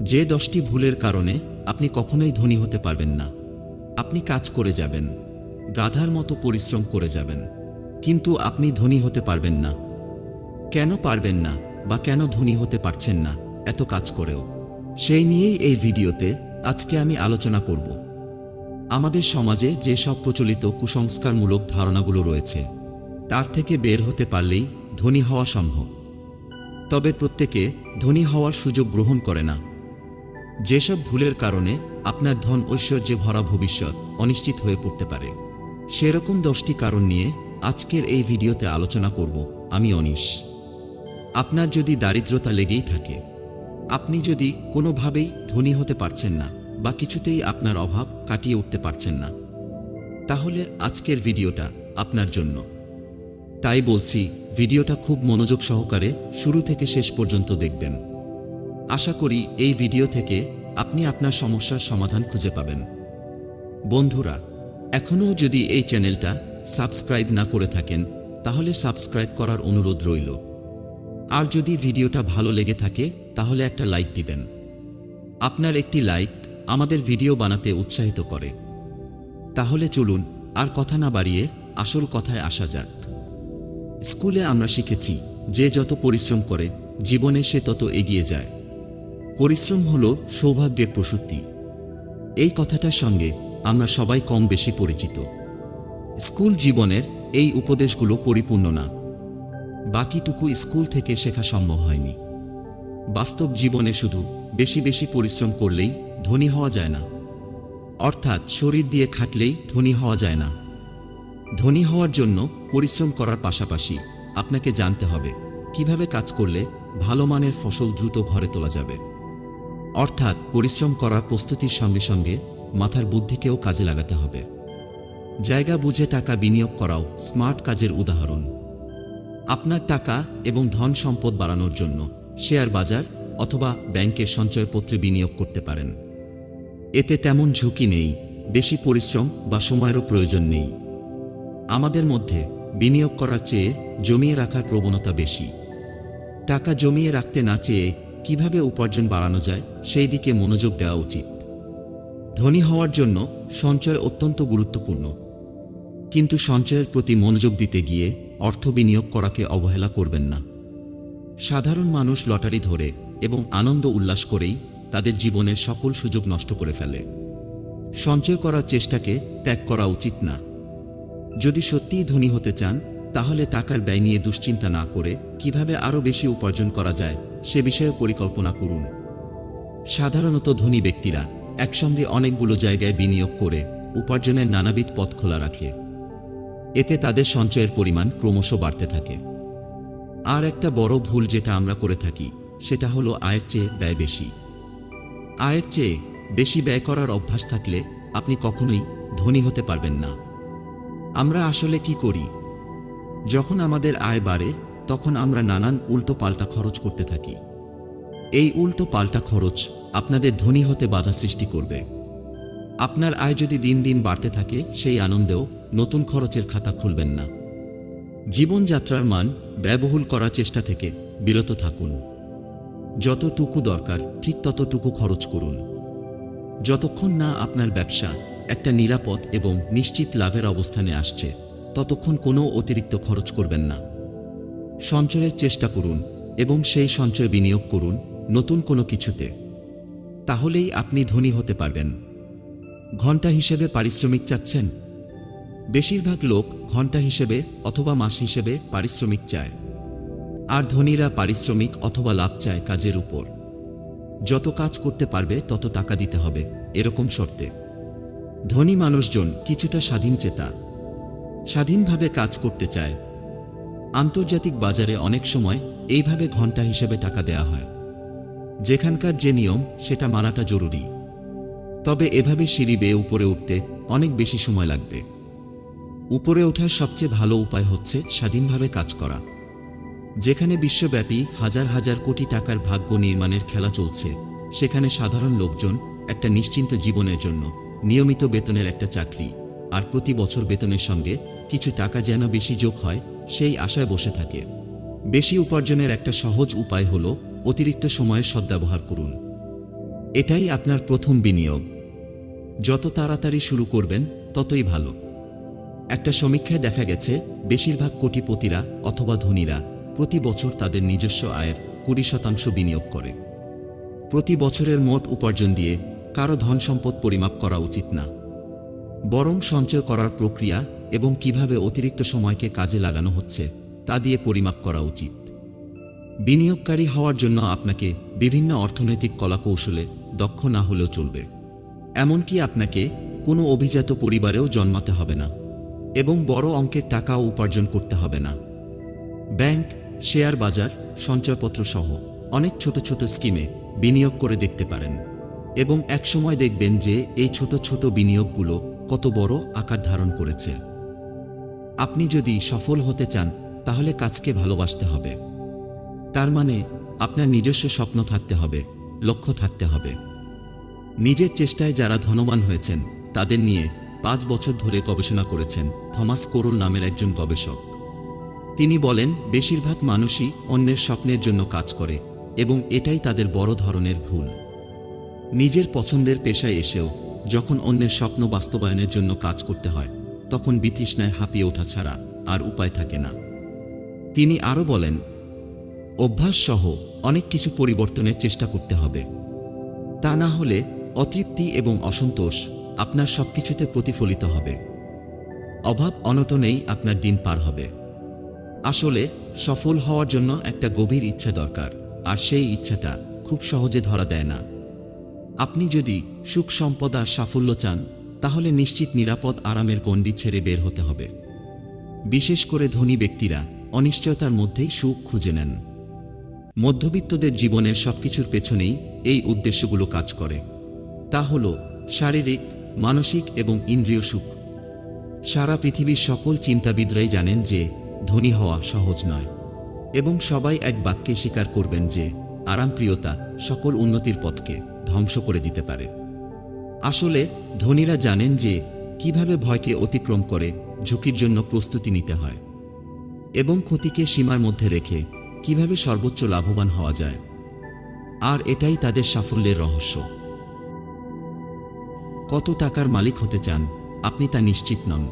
যে দশটি ভুলের কারণে আপনি কখনোই ধনী হতে পারবেন না। আপনি কাজ করে যাবেন, গাধার মতো পরিশ্রম করে যাবেন, কিন্তু আপনি ধনী হতে পারবেন না। কেন পারবেন না বা কেন ধনী হতে পারছেন না এত কাজ করেও? সেই নিয়েই এই ভিডিওতে আজকে আমি আলোচনা করব। আমাদের সমাজে যে সব প্রচলিত কুসংস্কারমূলক ধারণাগুলো রয়েছে, তার থেকে বের হতে পারলেই ধনী হওয়া সম্ভব। তবে প্রত্যেকে ধনী হওয়ার সুযোগ গ্রহণ করে না। যেসব ভুলের কারণে আপনার ধন ঐশ্বর্যে ভরা ভবিষ্যৎ অনিশ্চিত হয়ে পড়তে পারে। সেরকম দশটি কারণ নিয়ে আজকের এই ভিডিওতে আলোচনা করব আমি অনিশ। আপনার যদি দারিদ্রতা লেগেই থাকে, আপনি যদি কোনোভাবেই ধনী হতে পারছেন না বা কিছুতেই আপনার অভাব কাটিয়ে উঠতে পারছেন না, তাহলে আজকের ভিডিওটা আপনার জন্য। তাই বলছি, ভিডিওটা খুব মনোযোগ সহকারে শুরু থেকে শেষ পর্যন্ত দেখবেন। আশা করি এই ভিডিও থেকে আপনি আপনার সমস্যার সমাধান খুঁজে পাবেন। বন্ধুরা এখনও যদি এই চ্যানেলটা সাবস্ক্রাইব না করে থাকেন, তাহলে সাবস্ক্রাইব করার অনুরোধ রইল। আর যদি ভিডিওটা ভালো লেগে থাকে, তাহলে একটা লাইক দিবেন। আপনার একটি লাইক আমাদের ভিডিও বানাতে উৎসাহিত করে। তাহলে চলুন আর কথা না বাড়িয়ে আসল কথায় আসা যাক। স্কুলে আমরা শিখেছি, যে যত পরিশ্রম করে, জীবনে সে তত এগিয়ে যায়। পরিশ্রম হল সৌভাগ্যের প্রসূতি। এই কথাটার সঙ্গে আমরা সবাই কম বেশি পরিচিত। স্কুল জীবনের এই উপদেশগুলো পরিপূর্ণ না। বাকিটুকু স্কুল থেকে শেখা সম্ভব হয়নি। বাস্তব জীবনে শুধু বেশি বেশি পরিশ্রম করলেই ধনী হওয়া যায় না। অর্থাৎ শরীর দিয়ে খাটলেই ধনী হওয়া যায় না। ধনী হওয়ার জন্য পরিশ্রম করার পাশাপাশি আপনাকে জানতে হবে, কীভাবে কাজ করলে ভালো মানের ফসল দ্রুত ঘরে তোলা যাবে। অর্থাৎ পরিশ্রম করার প্রস্তুতির সঙ্গে সঙ্গে মাথার বুদ্ধিকেও কাজে লাগাতে হবে। জায়গা বুঝে টাকা বিনিয়োগ করাও স্মার্ট কাজের উদাহরণ। আপনার টাকা এবং ধন সম্পদ বাড়ানোর জন্য শেয়ার বাজার অথবা ব্যাংকের সঞ্চয়পত্রে বিনিয়োগ করতে পারেন। এতে তেমন ঝুঁকি নেই, বেশি পরিশ্রম বা সময়েরও প্রয়োজন নেই। আমাদের মধ্যে বিনিয়োগ করার চেয়ে জমিয়ে রাখার প্রবণতা বেশি। টাকা জমিয়ে রাখতে না চেয়ে কীভাবে উপার্জন বাড়ানো যায় সেই দিকে মনোযোগ দেওয়া উচিত। ধনী হওয়ার জন্য সঞ্চয় অত্যন্ত গুরুত্বপূর্ণ। কিন্তু সঞ্চয়ের প্রতি মনোযোগ দিতে গিয়ে অর্থ বিনিয়োগ করাকে অবহেলা করবেন না। সাধারণ মানুষ লটারি ধরে এবং আনন্দ উল্লাস করেই তাদের জীবনের সকল সুযোগ নষ্ট করে ফেলে। সঞ্চয় করার চেষ্টাকে ত্যাগ করা উচিত না। যদি সত্যিই ধনী হতে চান, তাহলে টাকার ব্যয় নিয়ে দুশ্চিন্তা না করে কীভাবে আরও বেশি উপার্জন করা যায় সে বিষয়ে পরিকল্পনা করুন। সাধারণত ধনী ব্যক্তিরা একসঙ্গে অনেকগুলো জায়গায় বিনিয়োগ করে উপার্জনের নানাবিধ পথ খোলা রাখে। এতে তাদের সঞ্চয়ের পরিমাণ ক্রমশ বাড়তে থাকে। আর একটা বড় ভুল যেটা আমরা করে থাকি, সেটা হলো আয়ের চেয়ে ব্যয় বেশি। আয়ের চেয়ে বেশি ব্যয় করার অভ্যাস থাকলে আপনি কখনোই ধনী হতে পারবেন না। আমরা আসলে কি করি? যখন আমাদের আয় বাড়ে তখন আমরা নানান উল্টো পাল্টা খরচ করতে থাকি। এই উল্টো পাল্টা খরচ আপনাদের ধনী হতে বাধা সৃষ্টি করবে। আপনার আয় যদি দিন দিন বাড়তে থাকে, সেই আনন্দেও নতুন খরচের খাতা খুলবেন না। জীবনযাত্রার মান ব্যয়বহুল করার চেষ্টা থেকে বিরত থাকুন। যতটুকু দরকার, ঠিক ততটুকু খরচ করুন। যতক্ষণ না আপনার ব্যবসা একটা নিরাপদ এবং নিশ্চিত লাভের অবস্থানে আসছে, ততক্ষণ কোনো অতিরিক্ত খরচ করবেন না। সঞ্চয়ের চেষ্টা করুন এবং সেই সঞ্চয় বিনিয়োগ করুন নতুন কোনো কিছুতে। তাহলেই আপনি ধনী হতে পারবেন। ঘণ্টা হিসেবে পারিশ্রমিক চাচ্ছেন? বেশিরভাগ লোক ঘণ্টা হিসেবে অথবা মাস হিসেবে পারিশ্রমিক চায়। আর ধনীরা পারিশ্রমিক অথবা লাভ চায় কাজের উপর। যত কাজ করতে পারবে তত টাকা দিতে হবে, এরকম শর্তে। ধনী মানুষজন কিছুটা স্বাধীন চেতা। স্বাধীনভাবে কাজ করতে চায় আন্তর্জাতিক বাজারে অনেক সময় এইভাবে ঘণ্টা হিসেবে টাকা দেয়া হয়। যেখানকার যে নিয়ম, সেটা মানাটা জরুরি। তবে এভাবে সিঁড়ি বেয়ে উপরে উঠতে অনেক বেশি সময় লাগবে। উপরে ওঠার সবচেয়ে ভালো উপায় হচ্ছে স্বাধীনভাবে কাজ করা। যেখানে বিশ্বব্যাপী হাজার হাজার কোটি টাকার ভাগ্য নির্মাণের খেলা চলছে, সেখানে সাধারণ লোকজন একটা নিশ্চিন্ত জীবনের জন্য নিয়মিত বেতনের একটা চাকরি, আর প্রতি বছর বেতনের সঙ্গে কিছু টাকা যেন বেশি যোগ হয় সেই আশায় বসে থাকে। বেশি উপার্জনের একটা সহজ উপায় হল অতিরিক্ত সময়ের সদ্ব্যবহার করুন। এটাই আপনার প্রথম বিনিয়োগ। যত তাড়াতাড়ি শুরু করবেন, ততই ভালো। একটা সমীক্ষায় দেখা গেছে, বেশিরভাগ কোটিপতিরা অথবা ধনীরা প্রতি বছর তাদের নিজস্ব আয়ের কুড়ি শতাংশ বিনিয়োগ করে। প্রতি বছরের মোট উপার্জন দিয়ে কারও ধন সম্পদ পরিমাপ করা উচিত না। বরং সঞ্চয় করার প্রক্রিয়া এবং কীভাবে অতিরিক্ত সময়কে কাজে লাগানো হচ্ছে, তা দিয়ে পরিমাপ করা উচিত। বিনিয়োগকারী হওয়ার জন্য আপনাকে বিভিন্ন অর্থনৈতিক কলাকৌশলে দক্ষ না হলেও চলবে। এমনকি আপনাকে কোনো অভিজাত পরিবারেও জন্মাতে হবে না এবং বড় অঙ্কের টাকাও উপার্জন করতে হবে না। ব্যাংক, শেয়ার বাজার, সঞ্চয়পত্র সহ অনেক ছোট ছোট স্কিমে বিনিয়োগ করে দেখতে পারেন এবং একসময় দেখবেন যে এই ছোট ছোট বিনিয়োগগুলো কত বড় আকার ধারণ করেছে। আপনি যদি সফল হতে চান, তাহলে কাজকে ভালোবাসতে হবে। তার মানে আপনার নিজস্ব স্বপ্ন থাকতে হবে, লক্ষ্য থাকতে হবে। নিজের চেষ্টায় যারা ধনবান হয়েছেন, তাদের নিয়ে পাঁচ বছর ধরে গবেষণা করেছেন থমাস কোরল নামের একজন গবেষক। তিনি বলেন, বেশিরভাগ মানুষই অন্যের স্বপ্নের জন্য কাজ করে এবং এটাই তাদের বড় ধরনের ভুল। নিজের পছন্দের পেশায় এসেও যখন অন্যের স্বপ্ন বাস্তবায়নের জন্য কাজ করতে হয় তখন বিতৃষ্ণায় হাঁপিয়ে ওঠা ছাড়া আর উপায় থাকে না। তিনি আরও বলেন, অভ্যাস সহ অনেক কিছু পরিবর্তনের চেষ্টা করতে হবে। তা না হলে অতৃপ্তি এবং অসন্তোষ আপনার সবকিছুতে প্রতিফলিত হবে। অভাব অনটনেই আপনার দিন পার হবে। আসলে সফল হওয়ার জন্য একটা গভীর ইচ্ছা দরকার, আর সেই ইচ্ছাটা খুব সহজে ধরা দেয় না। আপনি যদি সুখ সম্পদ আর সাফল্য চান তাহলে নিশ্চিত নিরাপদ আরামের গণ্ডি ছেড়ে বের হতে হবে। বিশেষ করে ধনী ব্যক্তিরা অনিশ্চয়তার মধ্যেই সুখ খুঁজে নেন। মধ্যবিত্তদের জীবনের সবকিছুর পেছনেই এই উদ্দেশ্যগুলো কাজ করে। তা হল শারীরিক, মানসিক এবং ইন্দ্রিয় সুখ। সারা পৃথিবীর সকল চিন্তাবিদরাই জানেন যে ধনী হওয়া সহজ নয় এবং সবাই এক বাক্যে স্বীকার করবেন যে আরামপ্রিয়তা সকল উন্নতির পথকে ধ্বংস করে দিতে পারে। আসলে ধনীরা জানেন যে কীভাবে ভয়কে অতিক্রম করে ঝুঁকির জন্য প্রস্তুতি নিতে হয় এবং ক্ষতিকে সীমার মধ্যে রেখে কীভাবে সর্বোচ্চ লাভবান হওয়া যায়। আর এটাই তাদের সাফল্যের রহস্য। কত টাকার মালিক হতে চান, আপনি তা নিশ্চিত নন।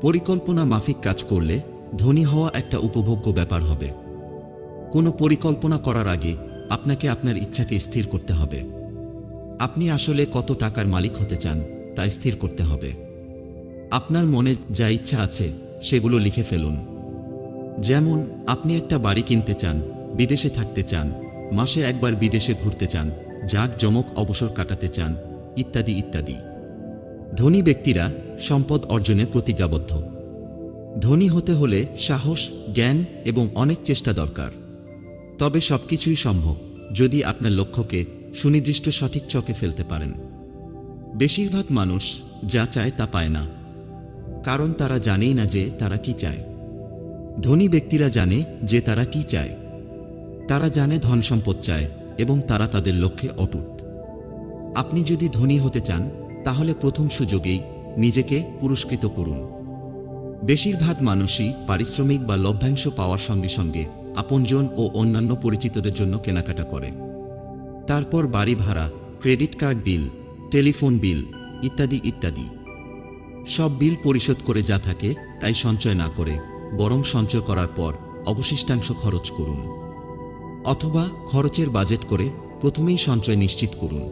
পরিকল্পনা মাফিক কাজ করলে ধনী হওয়া একটা উপভোগ্য ব্যাপার হবে। কোনো পরিকল্পনা করার আগে আপনাকে আপনার ইচ্ছাকে স্থির করতে হবে। আপনি আসলে কত টাকার মালিক হতে চান, তা স্থির করতে হবে। আপনার মনে যা ইচ্ছা আছে, সেগুলো লিখে ফেলুন। যেমন, আপনি একটা বাড়ি কিনতে চান, বিদেশে থাকতে চান, মাসে একবার বিদেশে ঘুরতে চান, জাক জমক অবসর কাটাতে চান, ইত্যাদি ইত্যাদি। ধনী ব্যক্তিরা সম্পদ অর্জনে প্রতিজ্ঞাবদ্ধ। ধনী হতে হলে সাহস, জ্ঞান এবং অনেক চেষ্টা দরকার। তবে সবকিছুই সম্ভব যদি আপনার লক্ষ্যকে সুনির্দিষ্ট সঠিক চকে ফেলতে পারেন। বেশিরভাগ মানুষ যা চায় তা পায় না। কারণ তারা জানেই না যে তারা কি চায়। ধনী ব্যক্তিরা জানে যে তারা কি চায়। তারা জানে ধন সম্পদ চায় এবং তারা তাদের লক্ষ্যে অটুট। আপনি যদি ধনী হতে চান, তাহলে প্রথম সুযোগেই নিজেকে পুরস্কৃত করুন। বেশিরভাগ মানুষই পারিশ্রমিক বা লভ্যাংশ পাওয়ার সঙ্গে সঙ্গে আপনজন ও অন্যান্য পরিচিতদের জন্য কেনাকাটা করে। তারপর বাড়ি ভাড়া, credit card bill, telephone bill, ইত্যাদি ইত্যাদি। সব বিল পরিশোধ করে যা থাকে তাই সঞ্চয় না করে, বরং সঞ্চয় করার পর অবশিষ্টাংশ খরচ করুন। অথবা খরচের বাজেট করে প্রথমেই সঞ্চয় নিশ্চিত করুন।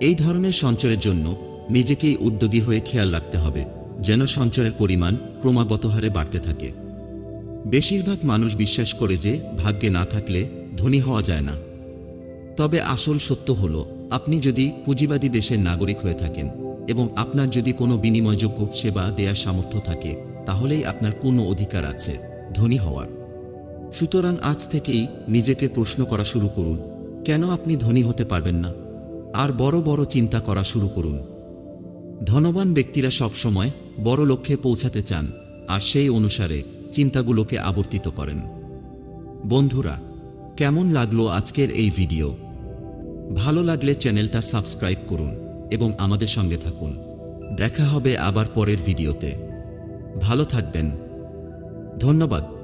এই ধরনের সঞ্চয়ের জন্য নিজেকেই উদ্যোগী হয়ে খেয়াল রাখতে হবে, যেন সঞ্চয়ের পরিমাণ ক্রমাগত হারে বাড়তে থাকে। বেশিরভাগ মানুষ বিশ্বাস করে যে ভাগ্যে না থাকলে ধনী হওয়া যায় না। তবে আসল সত্য হল, আপনি যদি পুঁজিবাদী দেশের নাগরিক হয়ে থাকেন এবং আপনার যদি কোনো বিনিময়যোগ্য সেবা দেওয়ার সামর্থ্য থাকে, তাহলেই আপনার কোনো অধিকার আছে, ধনী হওয়ার। সুতরাং আজ থেকেই নিজেকে প্রশ্ন করা শুরু করুন, কেন আপনি ধনী হতে পারবেন না? আর বড় বড় চিন্তা করা শুরু করুন। ধনবান ব্যক্তিরা সবসময় বড় লক্ষ্যে পৌঁছাতে চান, আর সেই অনুসারে চিন্তাগুলোকে আবর্তিত করেন। বন্ধুরা, কেমন লাগল আজকের এই ভিডিও? ভালো লাগলে চ্যানেলটা সাবস্ক্রাইব করুন এবং আমাদের সঙ্গে থাকুন। দেখা হবে আবার পরের ভিডিওতে। ভালো থাকবেন। ধন্যবাদ।